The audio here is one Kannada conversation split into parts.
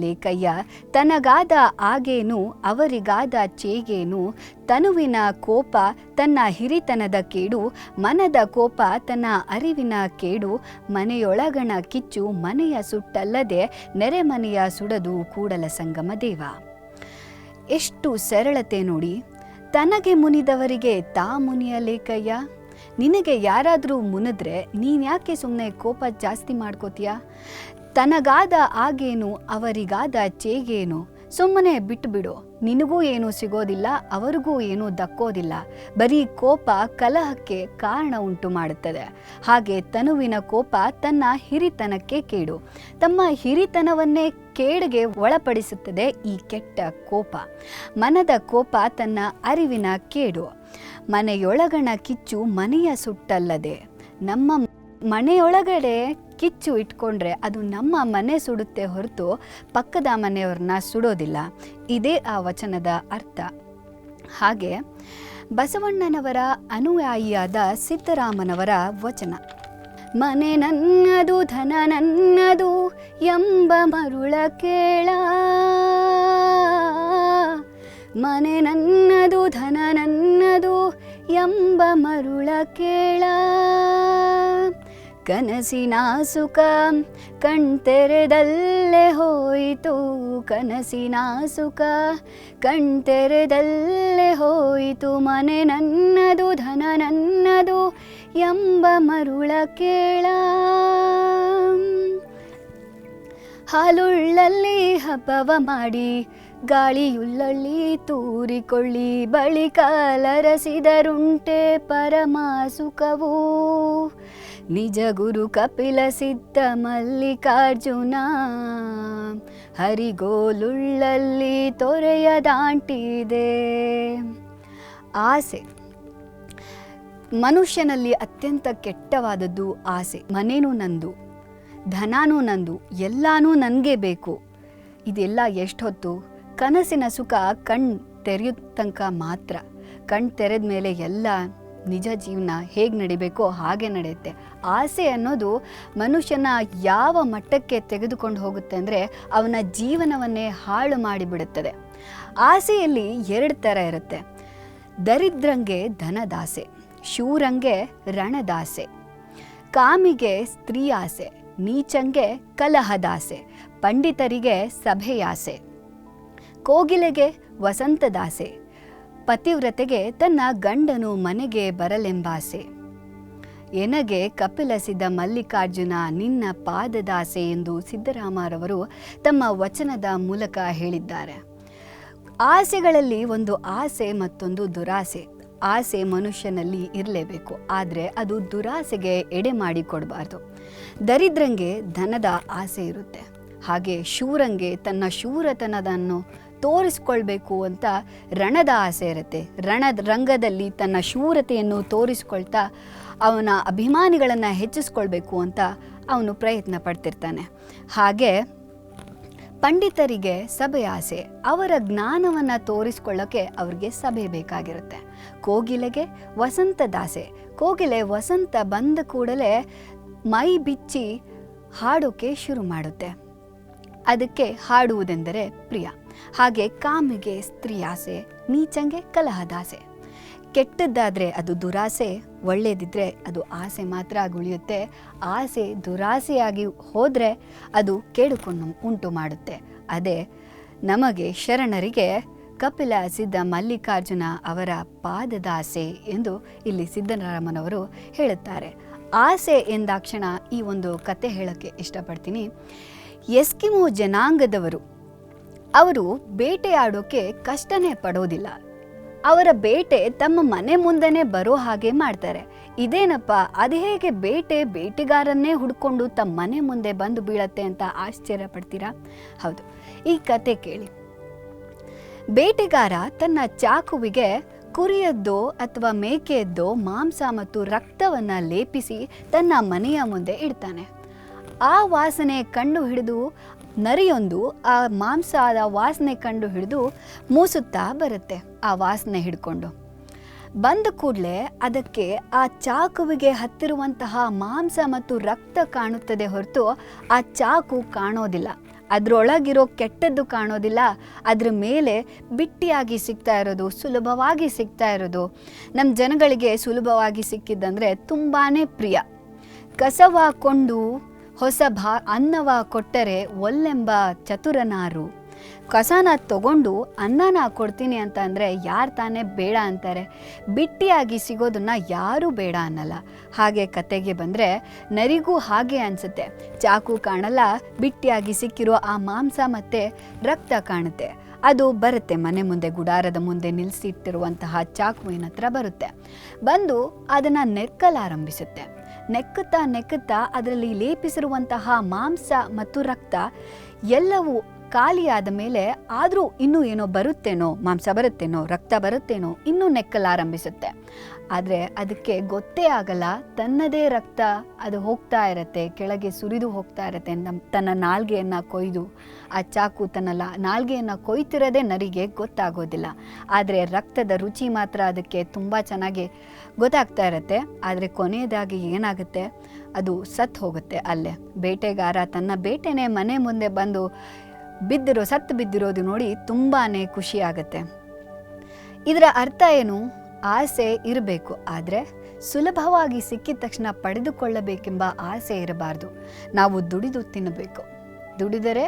ಲೇಕಯ್ಯ ತನಗಾದ ಆಗೇನು, ಅವರಿಗಾದ ಚೇಗೇನು, ತನುವಿನ ಕೋಪ ತನ್ನ ಹಿರಿತನದ ಕೇಡು, ಮನದ ಕೋಪ ತನ್ನ ಅರಿವಿನ ಕೇಡು, ಮನೆಯೊಳಗಣ ಕಿಚ್ಚು, ಮನೆಯ ಸುಟ್ಟಲ್ಲದೆ ನೆರೆಮನೆಯ ಸುಡದು ಕೂಡಲ ಸಂಗಮ ದೇವ. ಎಷ್ಟು ಸರಳತೆ ನೋಡಿ, ತನಗೆ ಮುನಿದವರಿಗೆ ತಾ ಮುನಿಯ ಲೇಖಯ್ಯ ನಿನಗೆ ಯಾರಾದರೂ ಮುನಿದ್ರೆ ನೀನ್ಯಾಕೆ ಸುಮ್ಮನೆ ಕೋಪ ಜಾಸ್ತಿ ಮಾಡ್ಕೋತೀಯ? ತನಗಾದ ಆಗೇನು ಅವರಿಗಾದ ಚೇಗೇನು? ಸುಮ್ಮನೆ ಬಿಟ್ಟುಬಿಡು ನಿನಗೂ ಏನೂ ಸಿಗೋದಿಲ್ಲ, ಅವರಿಗೂ ಏನೂ ದಕ್ಕೋದಿಲ್ಲ. ಬರೀ ಕೋಪ ಕಲಹಕ್ಕೆ ಕಾರಣ ಉಂಟು ಮಾಡುತ್ತದೆ. ಹಾಗೆ ತನುವಿನ ಕೋಪ ತನ್ನ ಹಿರಿತನಕ್ಕೆ ಕೇಡು. ತಮ್ಮ ಹಿರಿತನವನ್ನೇ ಕೇಡಿಗೆ ಒಳಪಡಿಸುತ್ತದೆ ಈ ಕೆಟ್ಟ ಕೋಪ. ಮನದ ಕೋಪ ತನ್ನ ಅರಿವಿನ ಕೇಡು. ಮನೆಯೊಳಗಣ ಕಿಚ್ಚು ಮನೆಯ ಸುಟ್ಟಲ್ಲದೆ. ನಮ್ಮ ಮನೆಯೊಳಗಡೆ ಕಿಚ್ಚು ಇಟ್ಕೊಂಡ್ರೆ ಅದು ನಮ್ಮ ಮನೆ ಸುಡುತ್ತೆ ಹೊರತು ಪಕ್ಕದ ಮನೆಯವ್ರನ್ನ ಸುಡೋದಿಲ್ಲ. ಇದೇ ಆ ವಚನದ ಅರ್ಥ. ಹಾಗೆ ಬಸವಣ್ಣನವರ ಅನುಯಾಯಿಯಾದ ಸಿದ್ದರಾಮನವರ ವಚನ. ಮನೆ ನನ್ನದು, ಧನ ನನ್ನದು ಎಂಬ ಮರುಳ ಕೇಳ. ಮನೆ ನನ್ನದು, ಧನ ನನ್ನದು ಎಂಬ ಮರುಳ ಕೇಳ. ಕನಸಿನ ಸುಖ ಕಣ್ತೆರೆದಲ್ಲೇ ಹೋಯಿತು ಕನಸಿನ ಸುಖ ಕಣ್ತೆರೆದಲ್ಲೇ ಹೋಯಿತು ಮನೆ ನನ್ನದು, ಧನ ನನ್ನದು ಎಂಬ ಮರುಳ ಕೇಳ. ಹಾಲುಳ್ಳಲ್ಲಿ ಹಬ್ಬವ ಮಾಡಿ ಗಾಳಿಯುಳ್ಳಳ್ಳಿ ತೂರಿಕೊಳ್ಳಿ, ಬಳಿಕ ಲರಸಿದರುಂಟೆ ಪರಮ ಸುಖವು ನಿಜ ಗುರು ಕಪಿಲ ಸಿದ್ಧ ಮಲ್ಲಿಕಾರ್ಜುನ. ಹರಿಗೋಲುಳ್ಳಲ್ಲಿ ತೊರೆಯ ದಾಂಟಿದೆ. ಆಸೆ. ಮನುಷ್ಯನಲ್ಲಿ ಅತ್ಯಂತ ಕೆಟ್ಟವಾದದ್ದು ಆಸೆ. ಮನೇನೂ ನಂದು, ಧನಾನೂ ನಂದು, ಎಲ್ಲಾನೂ ನನಗೆ ಬೇಕು. ಇದೆಲ್ಲ ಎಷ್ಟೊತ್ತು? ಕನಸಿನ ಸುಖ ಕಣ್ ತೆರೆಯೋ ತನಕ ಮಾತ್ರ. ಕಣ್ ತೆರೆದ ಮೇಲೆ ಎಲ್ಲ ನಿಜ ಜೀವನ ಹೇಗೆ ನಡಿಬೇಕೋ, ಹಾಗೆ ನಡೆಯುತ್ತೆ. ಆಸೆ ಅನ್ನೋದು ಮನುಷ್ಯನ ಯಾವ ಮಟ್ಟಕ್ಕೆ ತೆಗೆದುಕೊಂಡು ಹೋಗುತ್ತೆ ಅಂದರೆ ಅವನ ಜೀವನವನ್ನೇ ಹಾಳು ಮಾಡಿಬಿಡುತ್ತದೆ. ಆಸೆಯಲ್ಲಿ ಎರಡು ಥರ ಇರುತ್ತೆ. ದರಿದ್ರಂಗೆ ಧನದಾಸೆ, ಶೂರಂಗೆ ರಣದಾಸೆ, ಕಾಮಿಗೆ ಸ್ತ್ರೀ ಆಸೆ ನೀಚಂಗೆ ಕಲಹದಾಸೆ, ಪಂಡಿತರಿಗೆ ಸಭೆಯಾಸೆ, ಕೋಗಿಲೆಗೆ ವಸಂತದಾಸೆ ಪತಿವ್ರತೆಗೆ ತನ್ನ ಗಂಡನು ಮನೆಗೆ ಬರಲೆಂಬಾಸೆ. ಎನಗೆ ಕಪಿಲಸಿದ ಮಲ್ಲಿಕಾರ್ಜುನ ನಿನ್ನ ಪಾದದಾಸೆ ಎಂದು ಸಿದ್ದರಾಮರವರು ತಮ್ಮ ವಚನದ ಮೂಲಕ ಹೇಳಿದ್ದಾರೆ. ಆಸೆಗಳಲ್ಲಿ ಒಂದು ಆಸೆ ಮತ್ತೊಂದು ದುರಾಸೆ. ಆಸೆ ಮನುಷ್ಯನಲ್ಲಿ ಇರಲೇಬೇಕು. ಆದರೆ ಅದು ದುರಾಸೆಗೆ ಎಡೆ ಮಾಡಿ ಕೊಡಬಾರ್ದು ದರಿದ್ರಂಗೆ ಧನದ ಆಸೆ ಇರುತ್ತೆ. ಹಾಗೆ ಶೂರಂಗೆ ತನ್ನ ಶೂರತನದನ್ನು ತೋರಿಸ್ಕೊಳ್ಬೇಕು ಅಂತ ರಣದ ಆಸೆ ಇರುತ್ತೆ. ರಣದ ರಂಗದಲ್ಲಿ ತನ್ನ ಶೂರತೆಯನ್ನು ತೋರಿಸ್ಕೊಳ್ತಾ ಅವನ ಅಭಿಮಾನಿಗಳನ್ನು ಹೆಚ್ಚಿಸ್ಕೊಳ್ಬೇಕು ಅಂತ ಅವನು ಪ್ರಯತ್ನ ಪಡ್ತಿರ್ತಾನೆ. ಹಾಗೆ ಪಂಡಿತರಿಗೆ ಸಭೆ ಆಸೆ, ಅವರ ಜ್ಞಾನವನ್ನು ತೋರಿಸ್ಕೊಳ್ಳೋಕ್ಕೆ ಅವ್ರಿಗೆ ಸಭೆ ಬೇಕಾಗಿರುತ್ತೆ. ಕೋಗಿಲೆಗೆ ವಸಂತದಾಸೆ ಕೋಗಿಲೆ ವಸಂತ ಬಂದ ಕೂಡಲೇ ಮೈ ಬಿಚ್ಚಿ ಹಾಡೋಕೆ ಶುರು ಮಾಡುತ್ತೆ. ಅದಕ್ಕೆ ಹಾಡುವುದೆಂದರೆ ಪ್ರಿಯ. ಹಾಗೆ ಕಾಮಿಗೆ ಸ್ತ್ರೀ ಆಸೆ ನೀಚಂಗೆ ಕಲಹದಾಸೆ. ಕೆಟ್ಟದ್ದಾದರೆ ಅದು ದುರಾಸೆ ಒಳ್ಳೆಯದಿದ್ದರೆ ಅದು ಆಸೆ ಮಾತ್ರ ಉಳಿಯುತ್ತೆ ಆಸೆ ದುರಾಸೆಯಾಗಿ ಹೋದರೆ ಅದು ಕೇಳಿಕೊಂಡು ಉಂಟು ಮಾಡುತ್ತೆ. ಅದೇ ನಮಗೆ ಶರಣರಿಗೆ ಕಪಿಲ ಸಿದ್ಧ ಮಲ್ಲಿಕಾರ್ಜುನ ಅವರ ಪಾದದಾಸೆ ಎಂದು ಇಲ್ಲಿ ಸಿದ್ದರಾಮನವರು ಹೇಳುತ್ತಾರೆ. ಆಸೆ ಎಂದಾಕ್ಷಣ ಈ ಒಂದು ಕತೆ ಹೇಳೋಕ್ಕೆ ಇಷ್ಟಪಡ್ತೀನಿ. ಎಸ್ಕಿಮೋ ಜನಾಂಗದವರು ಅವರು ಬೇಟೆಯಾಡೋಕೆ ಕಷ್ಟನೇ ಪಡೋದಿಲ್ಲ. ಅವರ ಬೇಟೆ ತಮ್ಮ ಮನೆ ಮುಂದೆನೇ ಬರೋ ಹಾಗೆ ಮಾಡ್ತಾರೆ. ಇದೇನಪ್ಪ, ಅದು ಹೇಗೆ ಬೇಟೆ ಬೇಟೆಗಾರನ್ನೇ ಹುಡ್ಕೊಂಡು ತಮ್ಮ ಮನೆ ಮುಂದೆ ಬಂದು ಬೀಳತ್ತೆ ಅಂತ ಆಶ್ಚರ್ಯ ಪಡ್ತೀರಾ? ಹೌದು, ಈ ಕತೆ ಕೇಳಿ. ಬೇಟೆಗಾರ ತನ್ನ ಚಾಕುವಿಗೆ ಕುರಿಯದ್ದೋ ಅಥವಾ ಮೇಕೆಯದ್ದೋ ಮಾಂಸ ಮತ್ತು ರಕ್ತವನ್ನ ಲೇಪಿಸಿ ತನ್ನ ಮನೆಯ ಮುಂದೆ ಇಡ್ತಾನೆ. ಆ ವಾಸನೆ ಕಂಡು ಹಿಡಿದು ನರಿಯೊಂದು ಆ ಮಾಂಸದ ವಾಸನೆ ಕಂಡು ಹಿಡಿದು ಮೂಸುತ್ತಾ ಬರುತ್ತೆ, ಆ ವಾಸನೆ ಹಿಡ್ಕೊಂಡು. ಬಂದ ಕೂಡಲೇ ಅದಕ್ಕೆ ಆ ಚಾಕುವಿಗೆ ಹತ್ತಿರುವಂತಹ ಮಾಂಸ ಮತ್ತು ರಕ್ತ ಕಾಣುತ್ತದೆ ಹೊರತು ಆ ಚಾಕು ಕಾಣೋದಿಲ್ಲ. ಅದರೊಳಗಿರೋ ಕೆಟ್ಟದ್ದು ಕಾಣೋದಿಲ್ಲ. ಅದ್ರ ಮೇಲೆ ಬಿಟ್ಟಿಯಾಗಿ ಸಿಗ್ತಾ ಇರೋದು, ಸುಲಭವಾಗಿ ಸಿಗ್ತಾ ಇರೋದು. ನಮ್ಮ ಜನಗಳಿಗೆ ಸುಲಭವಾಗಿ ಸಿಕ್ಕಿದ್ದಂದರೆ ತುಂಬಾ ಪ್ರಿಯ. ಕಸವ ಕೊಂಡು ಹೊಸ ಭಾ ಅನ್ನವ ಕೊಟ್ಟರೆ ಒಲ್ಲೆಂಬ ಚತುರನಾರು. ಕಸನ ತಗೊಂಡು ಅನ್ನನ ಕೊಡ್ತೀನಿ ಅಂತ ಅಂದರೆ ಯಾರು ತಾನೇ ಬೇಡ ಅಂತಾರೆ. ಬಿಟ್ಟಿಯಾಗಿ ಸಿಗೋದನ್ನ ಯಾರೂ ಬೇಡ ಅನ್ನಲ್ಲ. ಹಾಗೆ ಕತೆಗೆ ಬಂದರೆ ನರಿಗೂ ಹಾಗೆ ಅನಿಸುತ್ತೆ. ಚಾಕು ಕಾಣಲ್ಲ, ಬಿಟ್ಟಿಯಾಗಿ ಸಿಕ್ಕಿರೋ ಆ ಮಾಂಸ ಮತ್ತು ರಕ್ತ ಕಾಣುತ್ತೆ. ಅದು ಬರುತ್ತೆ, ಮನೆ ಮುಂದೆ ಗುಡಾರದ ಮುಂದೆ ನಿಲ್ಲಿಸಿಟ್ಟಿರುವಂತಹ ಚಾಕುವಿನ ಹತ್ರ ಬರುತ್ತೆ. ಬಂದು ಅದನ್ನು ನೆಕ್ಕಲಾರಂಭಿಸುತ್ತೆ ನೆಕ್ಕುತ್ತಾ ನೆಕ್ಕುತ್ತಾ ಅದರಲ್ಲಿ ಲೇಪಿಸಿರುವಂತಹ ಮಾಂಸ ಮತ್ತು ರಕ್ತ ಎಲ್ಲವೂ ಖಾಲಿಯಾದ ಮೇಲೆ ಆದರೂ ಇನ್ನೂ ಏನೋ ಬರುತ್ತೇನೋ, ಮಾಂಸ ಬರುತ್ತೇನೋ, ರಕ್ತ ಬರುತ್ತೇನೋ, ಇನ್ನೂ ನೆಕ್ಕಲಾರಂಭಿಸುತ್ತೆ ಆದರೆ ಅದಕ್ಕೆ ಗೊತ್ತೇ ಆಗಲ್ಲ, ತನ್ನದೇ ರಕ್ತ ಅದು ಹೋಗ್ತಾ ಇರತ್ತೆ, ಕೆಳಗೆ ಸುರಿದು ಹೋಗ್ತಾ ಇರತ್ತೆ ನಮ್ಮ ತನ್ನ ನಾಲ್ಗೆಯನ್ನು ಕೊಯ್ದು, ಆ ಚಾಕು ತನ್ನ ನಾಲ್ಗೆಯನ್ನು ಕೊಯ್ತಿರೋದೇ ನರಿಗೆ ಗೊತ್ತಾಗೋದಿಲ್ಲ. ಆದರೆ ರಕ್ತದ ರುಚಿ ಮಾತ್ರ ಅದಕ್ಕೆ ತುಂಬ ಚೆನ್ನಾಗಿ ಗೊತ್ತಾಗ್ತಾ ಇರತ್ತೆ. ಆದರೆ ಕೊನೆಯದಾಗಿ ಏನಾಗುತ್ತೆ? ಅದು ಸತ್ತು ಹೋಗುತ್ತೆ ಅಲ್ಲೇ. ಬೇಟೆಗಾರ ತನ್ನ ಬೇಟೆನೇ ಮನೆ ಮುಂದೆ ಬಂದು ಬಿದ್ದಿರೋ, ಸತ್ತು ಬಿದ್ದಿರೋದು ನೋಡಿ ತುಂಬಾ ಖುಷಿ ಆಗುತ್ತೆ ಇದರ ಅರ್ಥ ಏನು? ಆಸೆ ಇರಬೇಕು, ಆದರೆ ಸುಲಭವಾಗಿ ಸಿಕ್ಕಿದ ತಕ್ಷಣ ಪಡೆದುಕೊಳ್ಳಬೇಕೆಂಬ ಆಸೆ ಇರಬಾರ್ದು. ನಾವು ದುಡಿದು ತಿನ್ನಬೇಕು. ದುಡಿದರೆ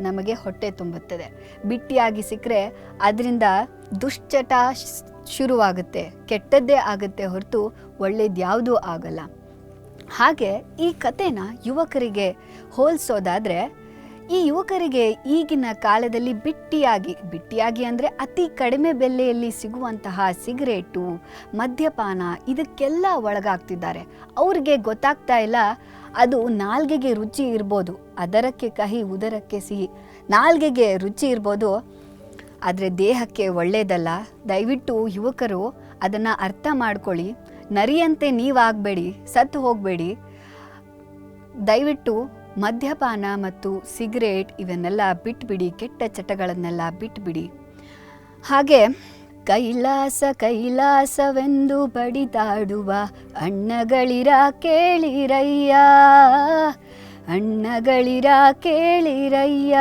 ನಮಗೆ ಹೊಟ್ಟೆ ತುಂಬುತ್ತದೆ. ಬಿಟ್ಟಿಯಾಗಿ ಸಿಕ್ಕರೆ ಅದರಿಂದ ದುಶ್ಚಟ ಶುರುವಾಗುತ್ತೆ. ಕೆಟ್ಟದ್ದೇ ಆಗುತ್ತೆ ಹೊರತು ಒಳ್ಳೇದ್ಯಾವುದೂ ಆಗಲ್ಲ. ಹಾಗೆ ಈ ಕಥೆನ ಯುವಕರಿಗೆ ಹೋಲಿಸೋದಾದ್ರೆ ಈ ಯುವಕರಿಗೆ ಈಗಿನ ಕಾಲದಲ್ಲಿ ಬಿಟ್ಟಿಯಾಗಿ ಬಿಟ್ಟಿಯಾಗಿ ಅಂದರೆ ಅತಿ ಕಡಿಮೆ ಬೆಲೆಯಲ್ಲಿ ಸಿಗುವಂತಹ ಸಿಗರೇಟು, ಮದ್ಯಪಾನ ಇದಕ್ಕೆಲ್ಲ ಒಳಗಾಗ್ತಿದ್ದಾರೆ. ಅವ್ರಿಗೆ ಗೊತ್ತಾಗ್ತಾ ಇಲ್ಲ, ಅದು ನಾಲ್ಗೆಗೆ ರುಚಿ ಇರ್ಬೋದು, ಅದರಕ್ಕೆ ಕಹಿ, ಉದರಕ್ಕೆ ಸಿಹಿ. ನಾಲ್ಗೆಗೆ ರುಚಿ ಇರ್ಬೋದು, ಆದರೆ ದೇಹಕ್ಕೆ ಒಳ್ಳೆಯದಲ್ಲ ದಯವಿಟ್ಟು ಯುವಕರು ಅದನ್ನು ಅರ್ಥ ಮಾಡ್ಕೊಳ್ಳಿ. ನರಿಯಂತೆ ನೀವಾಗಬೇಡಿ, ಸತ್ತು ಹೋಗಬೇಡಿ. ದಯವಿಟ್ಟು ಮದ್ಯಪಾನ ಮತ್ತು ಸಿಗರೇಟ್ ಇವನ್ನೆಲ್ಲ ಬಿಟ್ಬಿಡಿ, ಕೆಟ್ಟ ಚಟಗಳನ್ನೆಲ್ಲ ಬಿಟ್ಬಿಡಿ. ಹಾಗೆ ಕೈಲಾಸ ಕೈಲಾಸವೆಂದು ಬಡಿದಾಡುವ ಅಣ್ಣಗಳಿರ ಕೇಳಿರಯ್ಯ ಅಣ್ಣಗಳಿರ ಕೇಳಿರಯ್ಯ.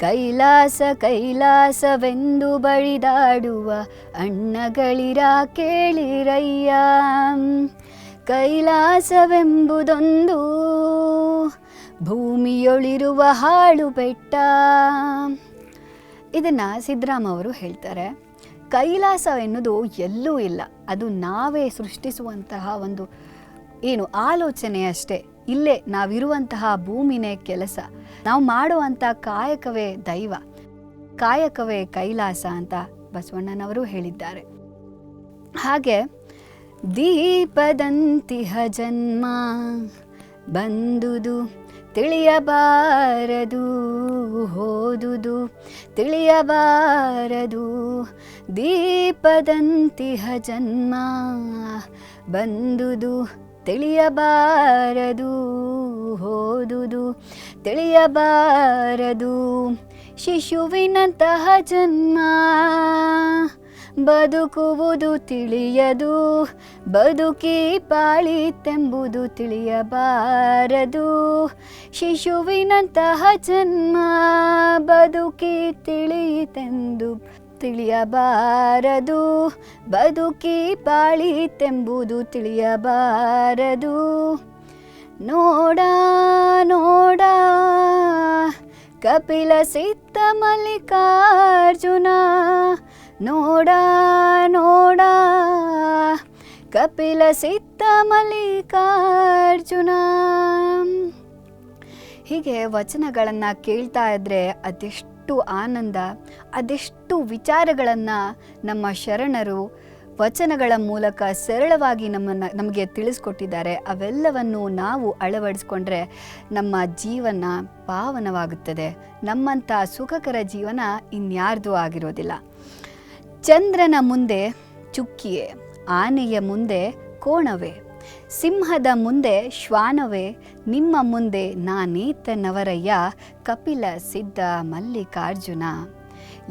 ಕೈಲಾಸ ಕೈಲಾಸವೆಂದು ಬಡಿದಾಡುವ ಅಣ್ಣಗಳಿರ ಕೇಳಿರಯ್ಯ. ಕೈಲಾಸವೆಂಬುದೊಂದು ಭೂಮಿಯೊಳಿರುವ ಹಾಳು ಬೆಟ್ಟ. ಇದನ್ನ ಸಿದ್ದರಾಮ ಅವರು ಹೇಳ್ತಾರೆ ಕೈಲಾಸ ಎನ್ನುವುದು ಎಲ್ಲೂ ಇಲ್ಲ, ಅದು ನಾವೇ ಸೃಷ್ಟಿಸುವಂತಹ ಒಂದು ಏನು ಆಲೋಚನೆ ಅಷ್ಟೇ, ಇಲ್ಲೇ ನಾವಿರುವಂತಹ ಭೂಮಿನೇ ಕೆಲಸ, ನಾವು ಮಾಡುವಂಥ ಕಾಯಕವೇ ದೈವ, ಕಾಯಕವೇ ಕೈಲಾಸ ಅಂತ ಬಸವಣ್ಣನವರು ಹೇಳಿದ್ದಾರೆ. ಹಾಗೆ ದೀಪದಂತಿಹ ಜನ್ಮ ಬಂದುದು ತಿಳಿಯಬಾರದು ಹೋದುದು ತಿಳಿಯಬಾರದು. ದೀಪದಂತಿಹ ಜನ್ಮ ಬಂದುದು ತಿಳಿಯಬಾರದು ಹೋದುದು ತಿಳಿಯಬಾರದು. ಶಿಶುವಿನಂತಹ ಜನ್ಮ ಬದುಕುವುದು ತಿಳಿಯದು, ಬದುಕಿ ಪಾಳಿತೆಂಬುದು ತಿಳಿಯಬಾರದು. ಶಿಶುವಿನಂತಹ ಜನ್ಮ ಬದುಕಿ ತಿಳಿಯಿತೆಂದು ತಿಳಿಯಬಾರದು, ಬದುಕಿ ಪಾಳಿತೆಂಬುದು ತಿಳಿಯಬಾರದು. ನೋಡ ನೋಡ, ಕಪಿಲ ಸಿದ್ಧ ಮಲ್ಲಿಕಾರ್ಜುನ ನೋಡ ನೋಡ. ಕಪಿಲ ಸಿದ್ಧ ಮಲ್ಲಿಕಾರ್ಜುನ. ಹೀಗೆ ವಚನಗಳನ್ನು ಕೇಳ್ತಾ ಇದ್ದರೆ ಅದೆಷ್ಟು ಆನಂದ, ಅದೆಷ್ಟು ವಿಚಾರಗಳನ್ನು ನಮ್ಮ ಶರಣರು ವಚನಗಳ ಮೂಲಕ ಸರಳವಾಗಿ ನಮ್ಮನ್ನು, ನಮಗೆ ತಿಳಿಸ್ಕೊಟ್ಟಿದ್ದಾರೆ. ಅವೆಲ್ಲವನ್ನು ನಾವು ಅಳವಡಿಸ್ಕೊಂಡ್ರೆ ನಮ್ಮ ಜೀವನ ಪಾವನವಾಗುತ್ತದೆ. ನಮ್ಮಂಥ ಸುಖಕರ ಜೀವನ ಇನ್ಯಾರ್ದೂ ಆಗಿರೋದಿಲ್ಲ. ಚಂದ್ರನ ಮುಂದೆ ಚುಕ್ಕಿಯೇ, ಆನೆಯ ಮುಂದೆ ಕೋಣವೇ, ಸಿಂಹದ ಮುಂದೆ ಶ್ವಾನವೇ, ನಿಮ್ಮ ಮುಂದೆ ನಾನೇತನವರಯ್ಯ, ಕಪಿಲ, ಸಿದ್ಧ, ಮಲ್ಲಿಕಾರ್ಜುನ.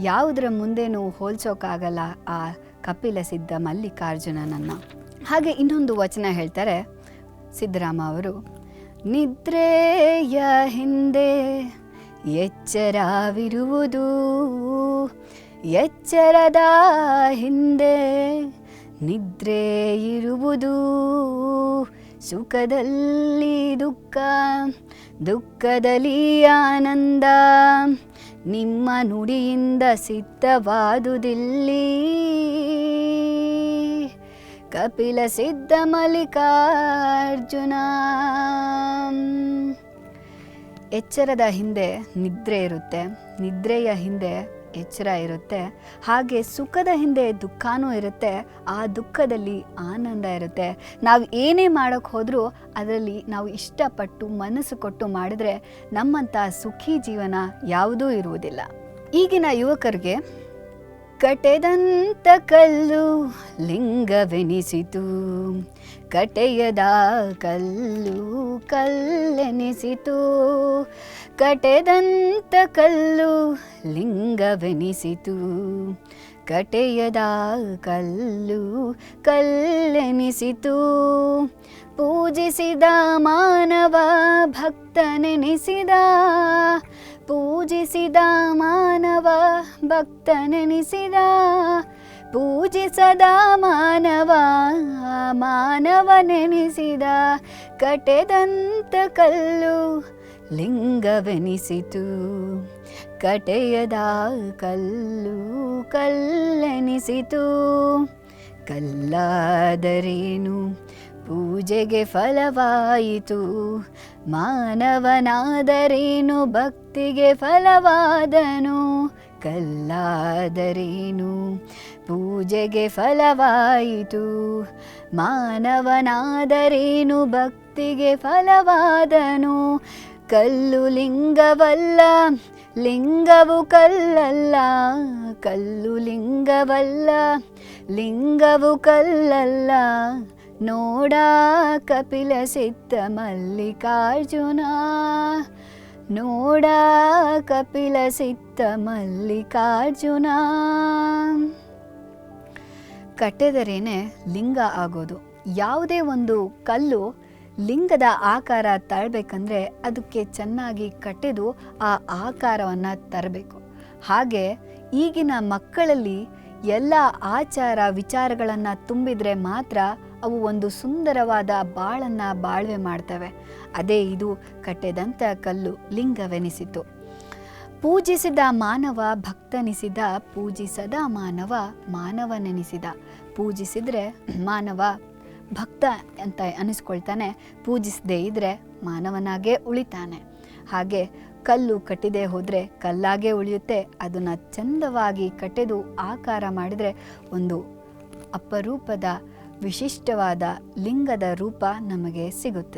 ಯಾವುದರ ಮುಂದೆನೂ ಹೋಲ್ಸೋಕ್ಕಾಗಲ್ಲ ಆ ಕಪಿಲ, ಸಿದ್ಧ, ಮಲ್ಲಿಕಾರ್ಜುನನನ್ನು. ಹಾಗೆ ಇನ್ನೊಂದು ವಚನ ಹೇಳ್ತಾರೆ ಸಿದ್ದರಾಮ ಅವರು. ನಿದ್ರೆಯ ಹಿಂದೆ ಎಚ್ಚರವಿರುವುದು ಎಚ್ಚರದ ಹಿಂದೆ ನಿದ್ರೆ ಇರುವುದು. ಸುಖದಲ್ಲಿ ದುಃಖ, ದುಃಖದಲ್ಲಿ ಆನಂದ. ನಿಮ್ಮ ನುಡಿಯಿಂದ ಸಿದ್ಧವಾದುದಿಲ್ಲಿ. ಕಪಿಲ ಸಿದ್ಧ ಮಲ್ಲಿಕಾರ್ಜುನ. ಎಚ್ಚರದ ಹಿಂದೆ ನಿದ್ರೆ ಇರುತ್ತೆ. ನಿದ್ರೆಯ ಹಿಂದೆ ಎಚ್ಚರ ಇರುತ್ತೆ. ಹಾಗೆ ಸುಖದ ಹಿಂದೆ ದುಃಖನೂ ಇರುತ್ತೆ. ಆ ದುಃಖದಲ್ಲಿ ಆನಂದ ಇರುತ್ತೆ. ನಾವು ಏನೇ ಮಾಡೋಕ್ಕೆ ಹೋದರೂ ಅದರಲ್ಲಿ ನಾವು ಇಷ್ಟಪಟ್ಟು ಮನಸ್ಸು ಕೊಟ್ಟು ಮಾಡಿದ್ರೆ ನಮ್ಮಂಥ ಸುಖಿ ಜೀವನ ಯಾವುದೂ ಇರುವುದಿಲ್ಲ. ಈಗಿನ ಯುವಕರಿಗೆ ಕಟೆದಂತ ಕಲ್ಲು ಲಿಂಗವೆನಿಸಿತು. ಕಟೆಯದ ಕಲ್ಲು ಕಲ್ಲೆನಿಸಿತು. ಕಟೆದಂತ ಕಲ್ಲು ಲಿಂಗವೆನಿಸಿತು. ಕಟೆಯದ ಕಲ್ಲು ಕಲ್ಲೆನಿಸಿತು. ಪೂಜಿಸಿದ ಮಾನವ ಭಕ್ತನೆನಿಸಿದ. ಪೂಜಿಸಿದ ಮಾನವ ಭಕ್ತನೆನಿಸಿದ. ಪೂಜಿಸದ ಮಾನವ ಮಾನವನೆನಿಸಿದ. ಕಟೆದಂತ ಕಲ್ಲು ಲಿಂಗವೆನಿಸಿತು. ಕಟೆಯದ ಕಲ್ಲು ಕಲ್ಲೆನಿಸಿತು. ಕಲ್ಲಾದರೇನು? ಪೂಜೆಗೆ ಫಲವಾಯಿತು. ಮಾನವನಾದರೇನು, ಭಕ್ತಿಗೆ ಫಲವಾದನು? ಕಲ್ಲಾದರೇನು? ಪೂಜೆಗೆ ಫಲವಾಯಿತು. ಮಾನವನಾದರೇನು, ಭಕ್ತಿಗೆ ಫಲವಾದನು? ಕಲ್ಲು ಲಿಂಗವಲ್ಲ, ಲಿಂಗವು ಕಲ್ಲಲ್ಲ. ಕಲ್ಲು ಲಿಂಗವಲ್ಲ, ಲಿಂಗವು ಕಲ್ಲಲ್ಲ. ನೋಡ ಕಪಿಲ ಸಿದ್ಧ ಮಲ್ಲಿಕಾರ್ಜುನ. ನೋಡ ಕಪಿಲ ಸಿದ್ಧ ಮಲ್ಲಿಕಾರ್ಜುನ. ಕಟ್ಟೆದರೇನೆ ಲಿಂಗ ಆಗೋದು. ಯಾವುದೇ ಒಂದು ಕಲ್ಲು ಲಿಂಗದ ಆಕಾರ ತರಬೇಕಂದ್ರೆ ಅದಕ್ಕೆ ಚೆನ್ನಾಗಿ ಕಟ್ಟಿದು ಆ ಆಕಾರವನ್ನು ತರಬೇಕು. ಹಾಗೆ ಈಗಿನ ಮಕ್ಕಳಲ್ಲಿ ಎಲ್ಲ ಆಚಾರ ವಿಚಾರಗಳನ್ನು ತುಂಬಿದರೆ ಮಾತ್ರ ಅವು ಒಂದು ಸುಂದರವಾದ ಬಾಳನ್ನು ಬಾಳ್ವೆ ಮಾಡ್ತವೆ. ಅದೇ ಇದು ಕಟ್ಟೆದಂತ ಕಲ್ಲು ಲಿಂಗವೆನಿಸಿತು. ಪೂಜಿಸಿದ ಮಾನವ ಭಕ್ತನಿಸಿದ, ಪೂಜಿಸದ ಮಾನವ ಮಾನವನೆನಿಸಿದ. ಪೂಜಿಸಿದರೆ ಮಾನವ ಭಕ್ತ ಅಂತ ಅನಿಸ್ಕೊಳ್ತಾನೆ, ಪೂಜಿಸದೇ ಇದ್ದರೆ ಮಾನವನಾಗೇ ಉಳಿತಾನೆ. ಹಾಗೆ ಕಲ್ಲು ಕಟ್ಟಿದೆ ಹೋದರೆ ಕಲ್ಲಾಗೇ ಉಳಿಯುತ್ತೆ. ಅದನ್ನು ಚಂದವಾಗಿ ಕಟ್ಟೆದು ಆಕಾರ ಮಾಡಿದರೆ ಒಂದು ಅಪರೂಪದ ವಿಶಿಷ್ಟವಾದ ಲಿಂಗದ ರೂಪ ನಮಗೆ ಸಿಗುತ್ತದೆ